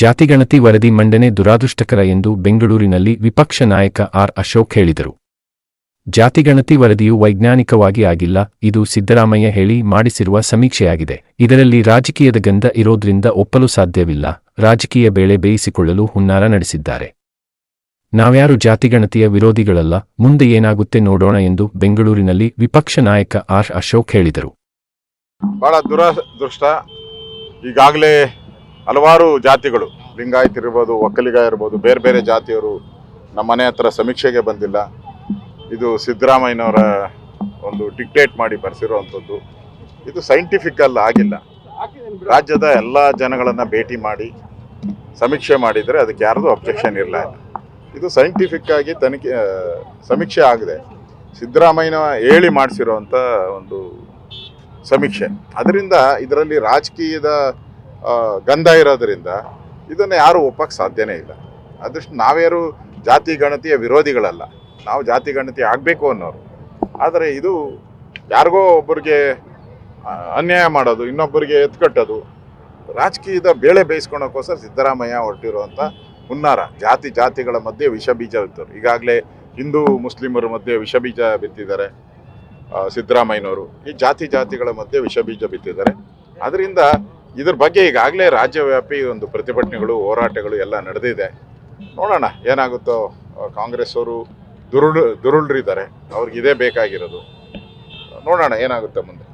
ಜಾತಿಗಣತಿ ವರದಿ ಮಂಡನೆ ದುರಾದೃಷ್ಟಕರ ಎಂದು ಬೆಂಗಳೂರಿನಲ್ಲಿ ವಿಪಕ್ಷ ನಾಯಕ ಆರ್ ಅಶೋಕ್ ಹೇಳಿದರು. ಜಾತಿಗಣತಿ ವರದಿಯು ವೈಜ್ಞಾನಿಕವಾಗಿ ಆಗಿಲ್ಲ, ಇದು ಸಿದ್ದರಾಮಯ್ಯ ಹೇಳಿ ಮಾಡಿಸಿರುವ ಸಮೀಕ್ಷೆಯಾಗಿದೆ. ಇದರಲ್ಲಿ ರಾಜಕೀಯದ ಗಂಧ ಇರೋದ್ರಿಂದ ಒಪ್ಪಲು ಸಾಧ್ಯವಿಲ್ಲ, ರಾಜಕೀಯ ಬೇಳೆ ಬೇಯಿಸಿಕೊಳ್ಳಲು ಹುನ್ನಾರ ನಡೆಸಿದ್ದಾರೆ. ನಾವ್ಯಾರು ಜಾತಿಗಣತಿಯ ವಿರೋಧಿಗಳಲ್ಲ, ಮುಂದೆ ಏನಾಗುತ್ತೆ ನೋಡೋಣ ಎಂದು ಬೆಂಗಳೂರಿನಲ್ಲಿ ವಿಪಕ್ಷ ನಾಯಕ ಆರ್ ಅಶೋಕ್ ಹೇಳಿದರು. ಬಹಳ ದುರದೃಷ್ಟ, ಈಗಾಗಲೇ ಹಲವಾರು ಜಾತಿಗಳು, ಲಿಂಗಾಯತ್ ಇರ್ಬೋದು, ಒಕ್ಕಲಿಗ ಇರ್ಬೋದು, ಬೇರೆ ಬೇರೆ ಜಾತಿಯವರು ನಮ್ಮ ಮನೆ ಹತ್ರ ಸಮೀಕ್ಷೆಗೆ ಬಂದಿಲ್ಲ. ಇದು ಸಿದ್ದರಾಮಯ್ಯನವರ ಒಂದು ಡಿಕ್ಟೇಟ್ ಮಾಡಿ ಬರೆಸಿರುವಂಥದ್ದು. ಇದು ಸೈಂಟಿಫಿಕ್ ಅಲ್ಲ, ಆಗಿಲ್ಲ. ರಾಜ್ಯದ ಎಲ್ಲ ಜನಗಳನ್ನು ಭೇಟಿ ಮಾಡಿ ಸಮೀಕ್ಷೆ ಮಾಡಿದರೆ ಅದಕ್ಕೆ ಯಾರದೂ ಅಬ್ಜೆಕ್ಷನ್ ಇಲ್ಲ ಇದು ಸೈಂಟಿಫಿಕ್ ಆಗಿ ತನಿಖೆ ಸಮೀಕ್ಷೆ ಆಗಿದೆ. ಸಿದ್ದರಾಮಯ್ಯನ ಹೇಳಿ ಮಾಡಿಸಿರುವಂಥ ಒಂದು ಸಮೀಕ್ಷೆ. ಅದರಿಂದ ಇದರಲ್ಲಿ ರಾಜಕೀಯದ ಗಂಧ ಇರೋದ್ರಿಂದ ಇದನ್ನು ಯಾರು ಒಪ್ಪಕ್ಕೆ ಸಾಧ್ಯನೇ ಇಲ್ಲ. ಅದೃಷ್ಟು ನಾವ್ಯಾರು ಜಾತಿ, ಗಣತಿಯ ವಿರೋಧಿಗಳಲ್ಲ, ನಾವು ಜಾತಿ, ಗಣತಿ ಆಗಬೇಕು ಅನ್ನೋರು. ಆದರೆ ಇದು ಯಾರಿಗೋ ಒಬ್ಬರಿಗೆ ಅನ್ಯಾಯ ಮಾಡೋದು, ಇನ್ನೊಬ್ಬರಿಗೆ ಎತ್ಕಟ್ಟೋದು ರಾಜಕೀಯದ ಬೇಳೆ ಬೇಯಿಸ್ಕೊಳಕ್ಕೋಸ್ಕರ ಸಿದ್ದರಾಮಯ್ಯ ಹೊರಟಿರುವಂಥ ಹುನ್ನಾರ. ಜಾತಿ, ಜಾತಿಗಳ ಮಧ್ಯೆ ವಿಷ ಬೀಜ ಬಿತ್ತರು. ಈಗಾಗಲೇ ಹಿಂದೂ, ಮುಸ್ಲಿಮರ ಮಧ್ಯೆ ವಿಷ ಬೀಜ ಬಿತ್ತಿದ್ದಾರೆ ಸಿದ್ದರಾಮಯ್ಯನವರು. ಈ ಜಾತಿ, ಜಾತಿಗಳ ಮಧ್ಯೆ ವಿಷ ಬೀಜ ಬಿತ್ತಿದ್ದಾರೆ. ಅದರಿಂದ ಇದ್ರ ಬಗ್ಗೆ ಈಗಾಗಲೇ ರಾಜ್ಯವ್ಯಾಪಿ ಒಂದು ಪ್ರತಿಭಟನೆಗಳು, ಹೋರಾಟಗಳು ಎಲ್ಲ ನಡೆದಿದೆ. ನೋಡೋಣ, ಏನಾಗುತ್ತೋ, ಕಾಂಗ್ರೆಸ್ ಅವರು ದುರುಳು, ದುರುಳ್ರಿದ್ದಾರೆ. ಅವ್ರಿಗೆ ಇದೇ ಬೇಕಾಗಿರೋದು. ನೋಡೋಣ, ಏನಾಗುತ್ತೆ ಮುಂದೆ.